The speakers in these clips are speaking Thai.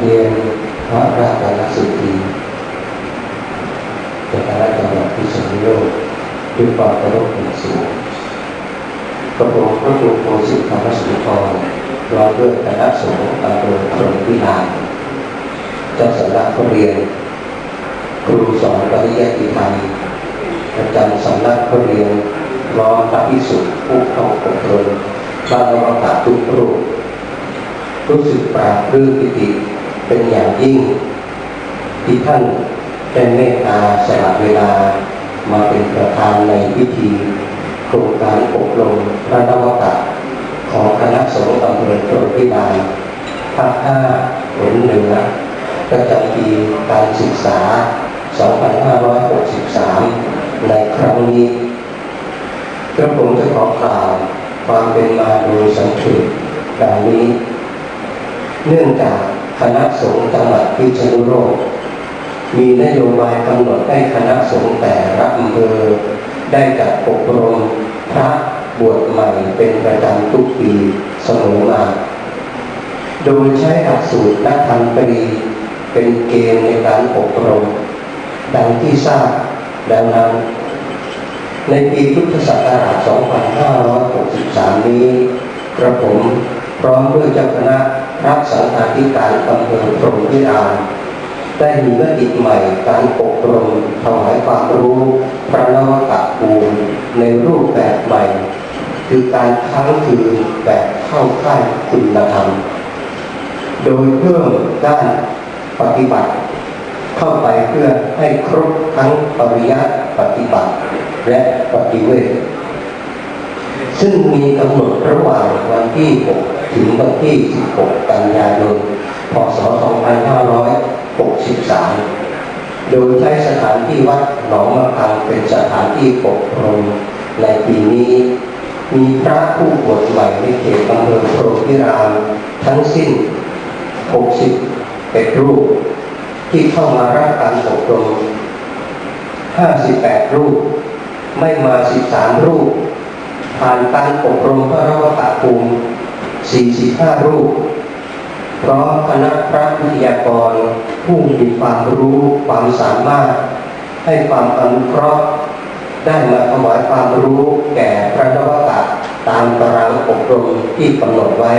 เรียนพระราชาสุตีจากคณะจังหวัดพิษณุโลกด้วยความเคารพอย่างสูงกระผมพระครูโพสิทธรรมสุนทรรองด้วยคณะสงฆ์อำเภอพรหมวิหารเจ้าสำนักเรียน ครูสอนปริยัติธรรมประจำสำนักเรียนร้อมพระพิสุทธิ์ผู้เข้าอบรมบ้านนวัตทุกรูปรู้สึกปราบปลื้มปิติ เป็นอย่างยิ่ง ที่ท่านได้เมตตาสละเวลามาเป็นประธานในพิธีโครงการอบรมพระนวตะของคณะสงฆ์อำเภอโพธิพิบาลภาคห้าหนเหนือประจำปีการศึกษา 2563 ในครั้งนี้กระผมจะขอกล่าวความเป็นมาโดยสังเขปดังนี้ เนื่องจาก คณะสงฆ์จังหวัดพิษณุโลก มีนโยบายกำหนดให้คณะสงฆ์แต่ละอำเภอได้จัดอบรมพระบวชใหม่เป็นประจำทุกปีเสมอมา โดยใช้หลักสูตรนักธรรมตรีเป็นเกณฑ์ในการอบรม ดังที่ทราบดังนั้น ในปีพุทธศักราช 2563 นี้กระผมพร้อมด้วยเจ้าคณะ รักสังฆาธิการอำเภอพรมวิหารได้มีมติใหม่การอบรมถวายความรู้พระนวตะภูมิในรูปแบบใหม่ คือการค้งคืนแบบเข้าค่ายคุณธรรม โดยเพิ่มด้านปฏิบัติ เข้าไปเพื่อให้ครบทั้งปริยัติปฏิบัติและปฏิเวทซึ่งมีกำหนดระหว่างวันที่6 ถึงวันที่ 16 กันยายน พศ 2563 โดยใช้สถานที่วัดหนองมะคังเป็นสถานที่ปกครองในปีนี้ มีพระผู้บวชใหม่ในเขตอำเภอโพรพิรามทั้งสิ้น 61 รูป ที่เข้ามารับการอบรม 58 รูป ไม่มา 13 รูปผ่านการอบรมพระรวตภูมิ 45 รูป พร้อมคณะพระวิทยากร ผู้มีความรู้ความสามารถ ให้ความอนุเคราะห์ได้มาถวายความรู้แก่พระนวตะตามตารางอบรมที่กำหนดไว้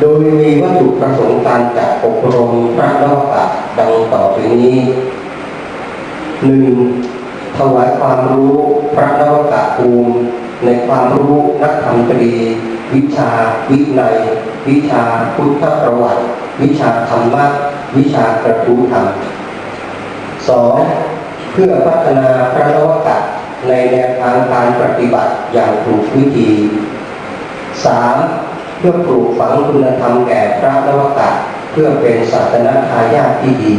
โดยมีวัตถุประสงค์การจัดอบรมพระนวตะดังต่อไปนี้หนึ่งถวายความรู้พระนวตภูมิในความรู้นักธรรมตรี วิชาวินัย วิชาพุทธประวัติ วิชาธรรมะ วิชากระทู้ธรรมสองเพื่อพัฒนาพระนวตในแนวทางการปฏิบัติอย่างถูกวิธีสามเพื่อปลูกฝังคุณธรรมแก่พระนวตเพื่อเป็นศาสนาทายาทที่ดี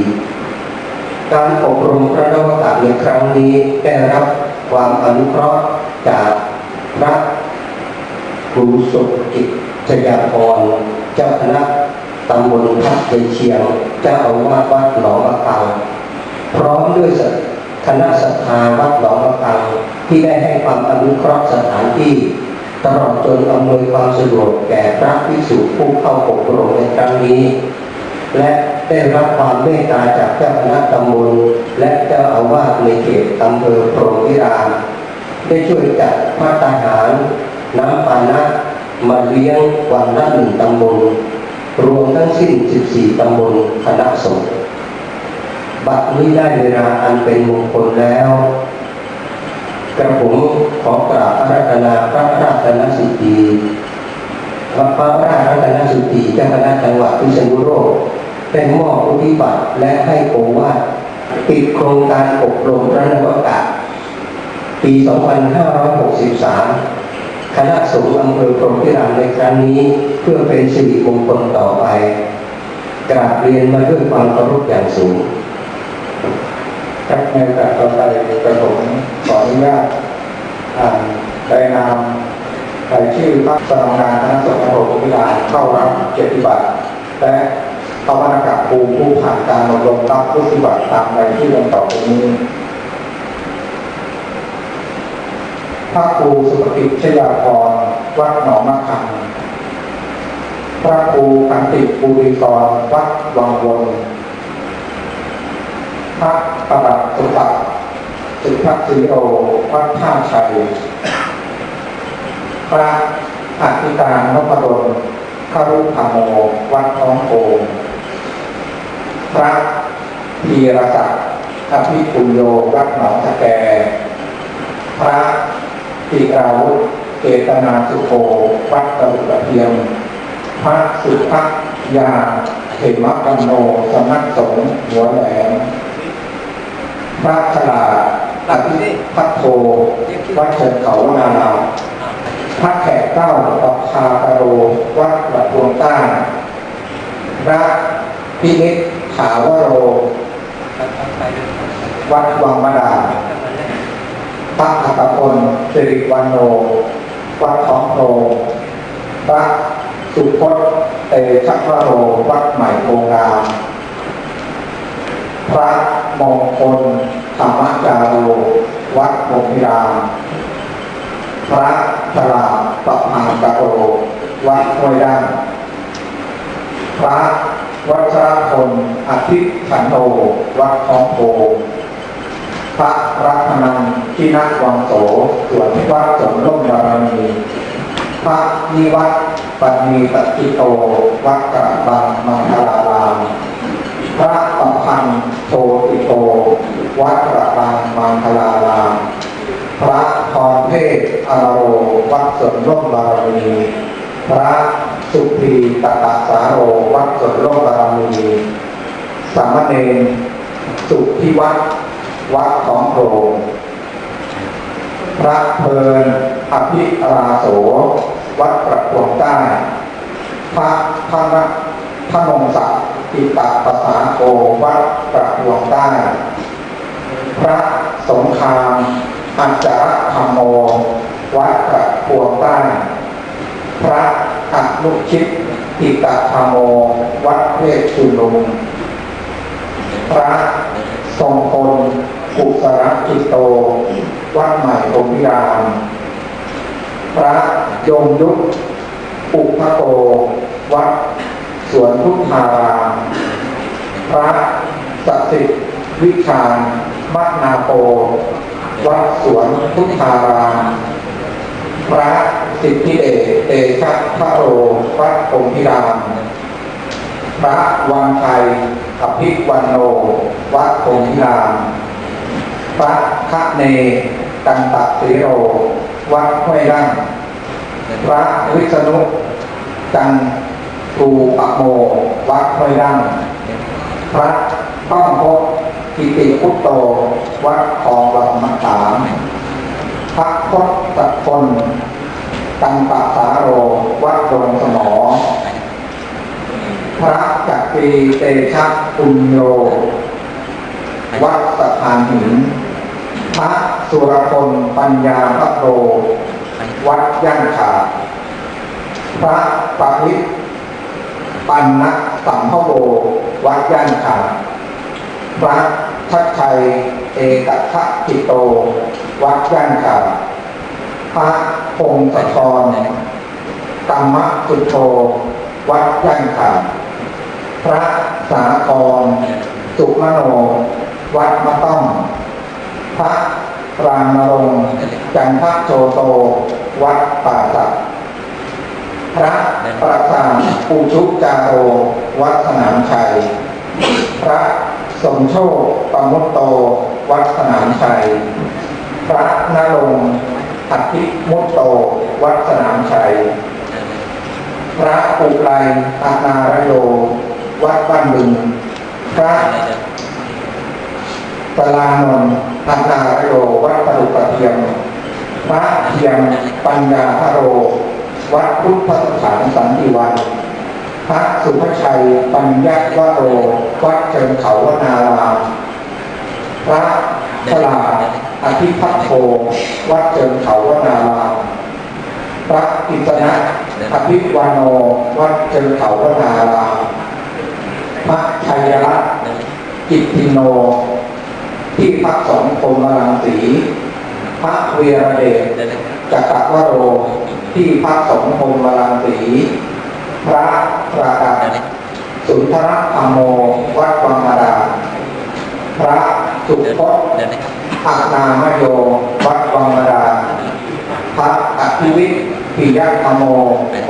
การอบรมพระนวตในครั้งนี้ได้รับความอนุเคราะห์จากพระ ครูสุกิจจยาพรเจ้าคณะตำบลพักเชียง เจ้าอาวาสวัดหนองมะคังพร้อมด้วยคณะศรัทาวัดหนองมะคังที่ได้ให้ความอนุเคราะห์สถานที่ ตลอดจนอำนวยความสะดวกแก่พระภิกษุผู้เข้าอบรมในครั้งนี้ และได้รับความเมตตาจากเจ้าคณะตำบลและเจ้าอาวาสในเขตอำเภอพรหมวิหารได้ช่วยจัดพระทหาร น้ำปานะมาเลี้ยงวันละหนึ่งตำบล รวมทั้งสิ้น 14 ตำบลคณะสงฆ์บัดนี้ได้เวลาอันเป็นมงคลแล้ว กระผมขอกราบอาราธนาพระราชนสุตีพระพระราชนสุตีเจ้าคณะจังหวัดพิษณุโลกได้มอบอุทิบัติและให้โอวาทปิดโครงการอบรมพระนวกะปี 2563 คณะสงฆ์อำเภอพรมพิรามในครั้งนี้ เพื่อเป็นสิริมงคลต่อไปกราบเรียนมาด้วยความเคารพอย่างสูงครับในโอกาสต่อไปกระผมขออนุญาตอ่านรายนามรายชื่อพระสนองงานคณะสงฆ์อำเภอพรมวิหารเข้ารับเกียรติบัตรและเข้ามาประกาศภูมิผู้ผ่านการอบรมรับผู้ปฏิบัติตามรายชื่อดังต่อไปนี้พ ระครูสุปกิชยาพรวัดหนองมะคังพระครูคันติบุรีกรวัดวังวนพระประดับสุภะสุภสิโรวัดท่าชัย พระอธิการนพดลคารุธรรมโมวัดท้องโพงพระพีรศักดิ์อภิปุญโยวัดหนองสะแก พระ ติราวุธเกตนาสุโภวัดตะลุระเทียมพระสุภยาเขมปันโนสำนักสงหัวแหลมพระฉลาดอภิพัทโทวัดเชิญเขาวนารามพระแขกเก้าดอกคาตะโรวัดประพวงใต้พระพินิจถาวโร วัดวังมดา พระอัตพลสิริวันโนวัดท้องโพพระสุพจน์เตชักวโรวัดใหม่โพงามพระมงคลธรรมจาโรวัดพงพิรามพระฉลาดปะพังกโรวัดห้วยดังพระวัชรพลอาทิตย์ขันโตวัดทองโพ พระรัตนันทินักวังโสส่วนวัดสมร่มบารมีพระนิวัตปัณีตติโตวัดกระบังมังคลารามพระประพันธ์โทติโตวัดกระบังมังคลาราม พระพรเทพอารโรวัดสวนร่มบารมี พระสุพีตตะสาโรวัดสวนร่มบารมี สามเณรสุพิวัตร วัดของโพรงพระเพลินอภิราโส วัดประพวงใต้พระพระพระนงศักดิ์อิตาภาษาโกวัดประพวงใต้พระสงครามอัจฉรธรรมโม วัดประพวงใต้พระอนุชิตอิตาธรรมโม วัดเพชรชุลุมพระทรงพล กุศลจิตโต วัดใหม่พรมิราม พระยงยุทธอุปโก วัดสวนพุทธาราม พระสสิทธิ์วิชาญมนาโป วัดสวนพุทธาราม พระสิทธิเดชเตชะพระโร วัดพรมพิราม พระวังชัยอภิวันโน วัดโพธิราม พระคะเนตันตะสีโร วัดห้วยร่างพระวิษณุจันทูปะโม วัดห้วยร่างพระต้องพบกิติพุตโต วัดคลองวังมะขามพระพจตะพลตันตะสาโร วัดดงสมอ พระจักรีเตชะปุญโยวัดสะพานหิน พระสุรพลปัญญาพระโตวัดย่างขาพระปริปันนะสัมภโววัดย่างขาพระทัชชัยเอกทะกิโต วัดย่างขาพระพงศธรกรรมสุโธวัดย่างขาพระสาครสุมโน วัดมะต้อง พระรามรงจันทโชโต วัดป่าสักพระประสานปูชุจาโร วัดสนามชัย พระสมโชคปมุตโต วัดสนามชัย พระนรงอธิมุตโต วัดสนามชัย พระอุไรอานารโย วัดบ้านบึง พระสลานนท์ อานาโยวัดปรุปเทียมพระเทียมปัญญาพโร วัดพุทธสถานสันติวัน พระสุภชัยปัญญาวโร วัดเชิงเขาวนารามพระฉลาดอธิพัทโทวัดเชิงเขาวนารามพระกิษณะอภิวานโนวัดเชิงเขาวนารามพระชัยรัตน์กิตติโน ที่พักสงฆ์โพมรังสีพระเวียรเดชจักรวโร ที่พักสงฆ์โพมรังสี พระราดาสุนทรธรรมโมวัดวังมาดา พระสุพจน์อันามโยวัดวังมาดา พระอภิวิทย์ปิยธรรมโม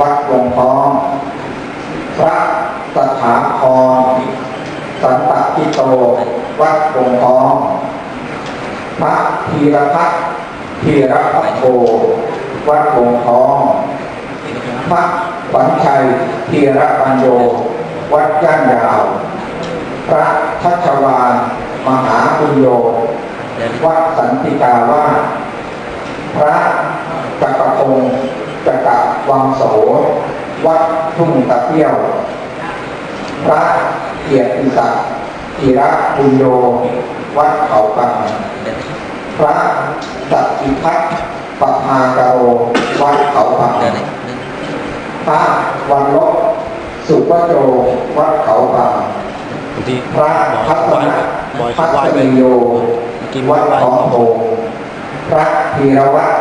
วัดวงท้อง พระสถาพรสันตกิโต วัดวงทอง พระธีรพัฒน์ธีรพัฒโตวัดวงทอง พระขวัญชัยธีรปัญโยวัดย่านยาว พระทัชวานมหาปุญโยวัดสันติกาวาพระจักรพงศ์จักรวังโสวัดทุ่งตะเปี้ยว พระเกียรติศักดิ์ จิระปุญโยวัดเขาปังพระสัตติพัฒปภากโรวัดเขาปังพระวันลบสุวโจวัดเขาปังบาพระพัฒนะพัฒนิโยวัดไหว้องโพพระธีรวัตร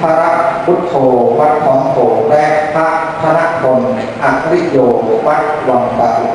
พระพุทโธวัดทองโพและพระธนพลอัคริโยวัดวังปะอิ